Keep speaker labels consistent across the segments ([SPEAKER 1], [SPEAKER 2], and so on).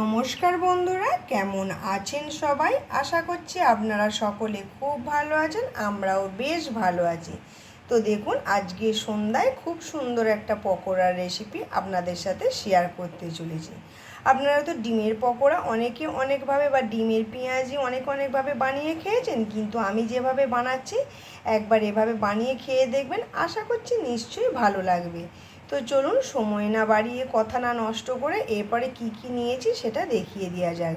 [SPEAKER 1] নমস্কার বন্ধুরা, কেমন আছেন সবাই? আশা করছি আপনারা সকলে খুব ভালো আছেন, আমরাও বেশ ভালো আছি। তো দেখুন, আজকে সন্ধ্যায় খুব সুন্দর একটা পকোড়ার রেসিপি আপনাদের সাথে শেয়ার করতে চলেছি। আপনারা তো ডিমের পকোড়া অনেকে অনেকভাবে বা ডিমের পেঁয়াজি অনেক অনেকভাবে বানিয়ে খেয়েছেন, কিন্তু আমি যেভাবে বানাচ্ছি, একবার এভাবে বানিয়ে খেয়ে দেখবেন, আশা করছি নিশ্চয়ই ভালো লাগবে। তো চলুন সময় না বাড়িয়ে কথা না নষ্ট করে এরপরে কি কি নিয়েছি সেটা দেখিয়ে দেওয়া যায়।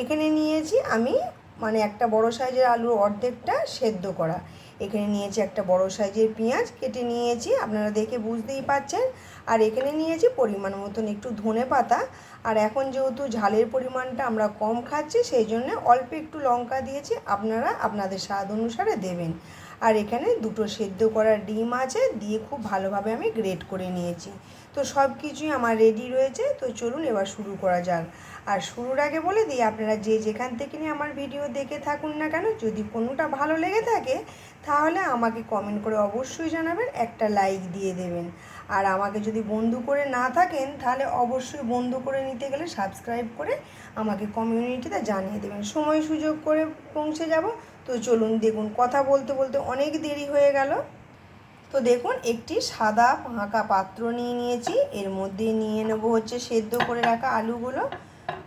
[SPEAKER 1] এখানে নিয়েছি আমি মানে একটা বড় সাইজের আলুর অর্ধেকটা সেদ্ধ করা। এখানে নিয়েছি একটা বড় সাইজের পেঁয়াজ, কেটে নিয়েছি, আপনারা দেখে বুঝতেই পাচ্ছেন। আর এখানে নিয়েছি পরিমাণ মতন একটু ধনে পাতা। আর এখন যেহেতু ঝালের পরিমাণটা আমরা কম খাচ্ছি, সেই জন্য অল্প একটু লঙ্কা দিয়েছি, আপনারা আপনাদের স্বাদ অনুসারে দেবেন। আর এখানে দুটো সেদ্ধ করা ডিম আছে, দিয়ে খুব ভালোভাবে আমি গ্রেট করে নিয়েছি। তো সব কিছুই আমার রেডি রয়েছে, তো চলুন এবার শুরু করা যাক। আর শুরুর আগে বলে দিই, আপনারা যে যেখান থেকে নিয়ে আমার ভিডিও দেখে থাকুন না কেন, যদি কোনোটা ভালো লেগে থাকে, তাহলে আমাকে কমেন্ট করে অবশ্যই জানাবেন, একটা লাইক দিয়ে দেবেন। আর আমাকে যদি বন্ধু করে না থাকেন, তাহলে অবশ্যই বন্ধু করে নিতে গেলে সাবস্ক্রাইব করে আমাকে কমিউনিটিতে জানিয়ে দেবেন। সময় সুযোগ করে পৌঁছে যাব তো চলুন দেখুন, কথা বলতে বলতে অনেক দেরি হয়ে গেল। তো দেখুন, একটি সাদা ফাঁকা পাত্র নিয়ে নিয়েছি। এর মধ্যে নিয়ে নেব হচ্ছে সেদ্ধ করে রাখা আলুগুলো।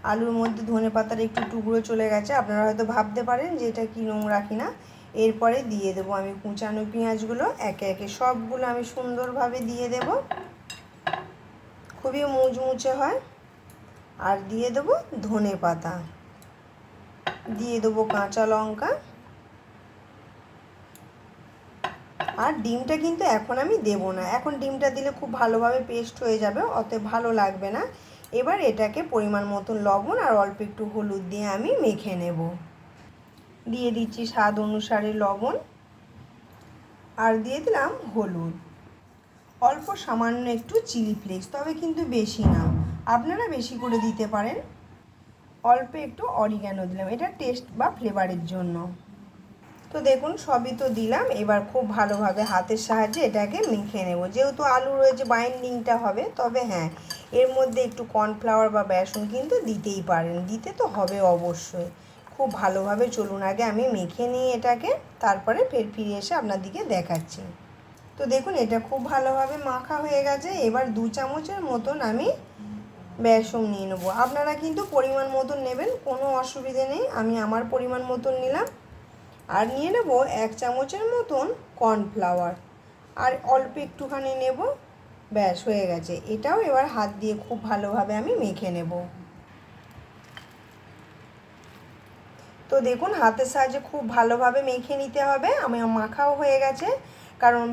[SPEAKER 1] আলুর মধ্যে ধনে পাতার একটু টুকরো চলে গেছে। আপনারা হয়তো ভাবতে পারেন যে এটা কি নোংরা কিনা। এরপরে দিয়ে দেবো আমি কুচানো পেঁয়াজগুলো। একে একে সবগুলো আমি সুন্দরভাবে দিয়ে দেব। খুবই মুচমুচে হয়। আর দিয়ে দেবো ধনে পাতা। দিয়ে দেবো কাঁচা লঙ্কা। আর ডিমটা কিন্তু এখন আমি দেব না। এখন ডিমটা দিলে খুব ভালোভাবে পেস্ট হয়ে যাবে অত ভালো লাগবে না। এবার এটাকে পরিমাণ মতন লবণ আর অল্প একটু হলুদ দিয়ে আমি মেখে নেব। দিয়ে দিচ্ছি স্বাদ অনুসারে লবণ আর দিয়ে দিলাম হলুদ। অল্প সামান্য একটু চিলি ফ্লেক্স, তবে কিন্তু বেশি না। আপনারা বেশি করে দিতে পারেন। অল্প একটু অরিগ্যানো দিলাম। এটা টেস্ট বা ফ্লেভারের জন্য। তো দেখুন, সবই তো দিলাম। এবার খুব ভালোভাবে হাতের সাহায্যে এটাকে মেখে নেব। যেহেতু আলু রয়েছে বাইন্ডিংটা হবে, তবে হ্যাঁ এর মধ্যে একটু কর্নফ্লাওয়ার বা বেসন কিন্তু দিতেই পারেন। দিতে তো হবে অবশ্যই। খুব ভালোভাবে চলুন, আগে আমি মেখে নিই এটাকে, তারপরে ফের ফিরে এসে আপনাদেরকে দেখাচ্ছি। তো দেখুন, এটা খুব ভালোভাবে মাখা হয়ে গেছে। এবার দু চামচের মতন আমি বেসন নিয়ে নেব। আপনারা কিন্তু পরিমাণ মতন নেবেন, কোনো অসুবিধে নেই। আমি আমার পরিমাণ মতন নিলাম। আর নিয়ে নেব এক চামচের মতন কর্নফ্লাওয়ার আর অল্প একটুখানি নেব, ব্যাস হয়ে গেছে। এটাও এবার হাত দিয়ে খুব ভালোভাবে আমি মেখে নেব। তো দেখুন, হাতের সাহায্যে খুব ভালোভাবে মেখে নিতে হবে। আমি মাখাও হয়ে গেছে। কারণ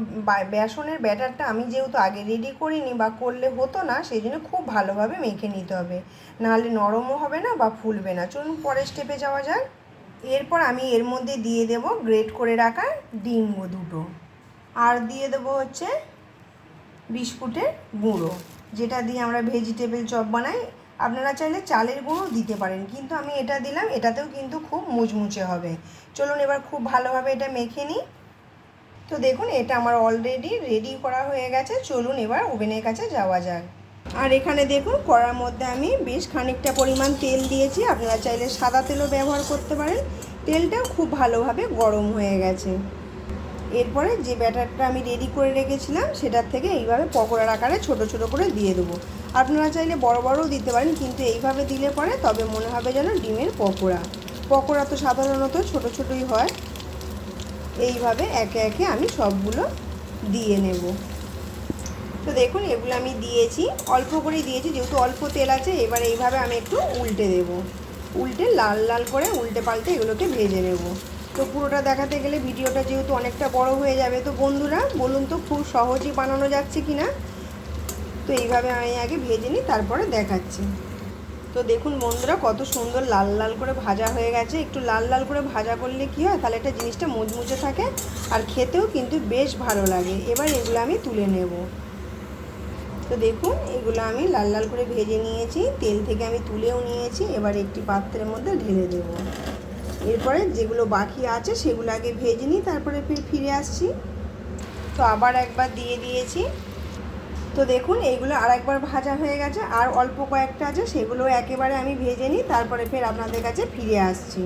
[SPEAKER 1] বেসনের ব্যাটারটা আমি যেহেতু আগে রেডি করিনি বা করলে হতো না, সেই জন্য খুব ভালোভাবে মেখে নিতে হবে। নাহলে নরমও হবে না বা ফুলবে না। চলুন পরের স্টেপে যাওয়া যাক। এরপর আমি এর মধ্যে দিয়ে দেব গ্রেট করে রাখা ডিম দুটো। আর দিয়ে দেবো হচ্ছে বিস্কুটের গুঁড়ো, যেটা দিয়ে আমরা ভেজিটেবল চপ বানাই। আপনারা চাইলে চালের গুঁড়ো দিতে পারেন, কিন্তু আমি এটা দিলাম, এটাতেও কিন্তু খুব মুচমুচে হবে। চলুন এবার খুব ভালোভাবে এটা মেখে নিই। তো দেখুন, এটা আমার অলরেডি রেডি করা হয়ে গেছে। চলুন এবার ওভেনের কাছে যাওয়া যাক। আর এখানে দেখুন, কড়ার মধ্যে আমি বেশ খানিকটা পরিমাণ তেল দিয়েছি। আপনারা চাইলে সাদা তেলও ব্যবহার করতে পারেন। তেলটাও খুব ভালোভাবে গরম হয়ে গেছে। এরপরে যে ব্যাটারটা আমি রেডি করে রেখেছিলাম, সেটার থেকে এইভাবে পকোড়ার আকারে ছোট ছোট করে দিয়ে দেবো। আপনারা চাইলে বড় বড়ও দিতে পারেন, কিন্তু এইভাবে দিলে পরে তবে মনে হবে যেন ডিমের পকোড়া। পকোড়া তো সাধারণত ছোট ছোটই হয়। এইভাবে একে একে আমি সবগুলো দিয়ে নেব। তো দেখুন, এগুলো আমি দিয়েছি। অল্প করেই দিয়েছি, যেহেতু অল্প তেল আছে, এবার এইভাবে আমি একটু উল্টে দেব। উল্টে, লাল লাল করে উল্টে পাল্টে এগুলোকে ভেজে নেব। তো পুরোটা দেখাতে গেলে ভিডিওটা যেহেতু অনেকটা বড় হয়ে যাবে, তো বন্ধুরা, বলুন তো খুব সহজেই বানানো যাচ্ছে কি না তো এইভাবে আমি আগে ভেজে নিই, তারপরে দেখাচ্ছি। তো দেখুন বন্ধুরা, কত সুন্দর লাল লাল করে ভাজা হয়ে গেছে। একটু লাল লাল করে ভাজা করলে কি হয়, তাহলে একটা জিনিসটা মুচমুচে থাকে, আর খেতেও কিন্তু বেশ ভালো লাগে। এবার এগুলো আমি তুলে নেব। তো দেখুন, এগুলো আমি লাল লাল করে ভেজে নিয়েছি। তেল থেকে আমি তুলেও নিয়েছি। এবার একটি পাত্রের মধ্যে ঢেলে দেব। এরপরে যেগুলো বাকি আছে, সেগুলো আগে ভেজে নিই, তারপরে ফির আসছি। তো আবার একবার দিয়ে দিয়েছি। তো দেখুন এইগুলো আর একবার ভাজা হয়ে গেছে। আর অল্প কয়েকটা আছে, সেগুলো একেবারে আমি ভেজে নিই, তারপরে ফের আপনাদের কাছে ফিরে আসছি।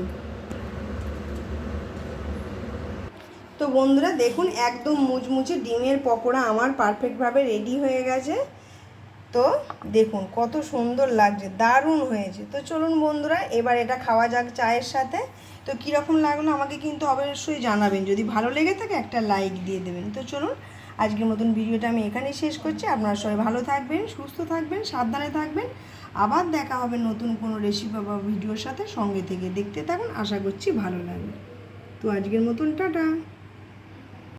[SPEAKER 1] তো বন্ধুরা দেখুন, একদম মুচমুচে ডিমের পকোড়া আমার পারফেক্টভাবে রেডি হয়ে গেছে। তো দেখুন, কত সুন্দর লাগছে, দারুণ হয়েছে। তো চলুন বন্ধুরা, এবার এটা খাওয়া যাক চায়ের সাথে। তো কীরকম লাগল আমাকে কিন্তু অবশ্যই জানাবেন। যদি ভালো লেগে থাকে, একটা লাইক দিয়ে দেবেন। তো চলুন, আজকের মতন ভিডিওটা আমি এখানেই শেষ করছি। আপনারা সবাই ভালো থাকবেন, সুস্থ থাকবেন, সাবধানে থাকবেন। আবার দেখা হবে নতুন কোনো রেসিপি বা ভিডিওর সাথে সঙ্গে থেকে। দেখতে থাকুন, আশা করছি ভালো লাগবে। তো আজকের মতন, টাটা।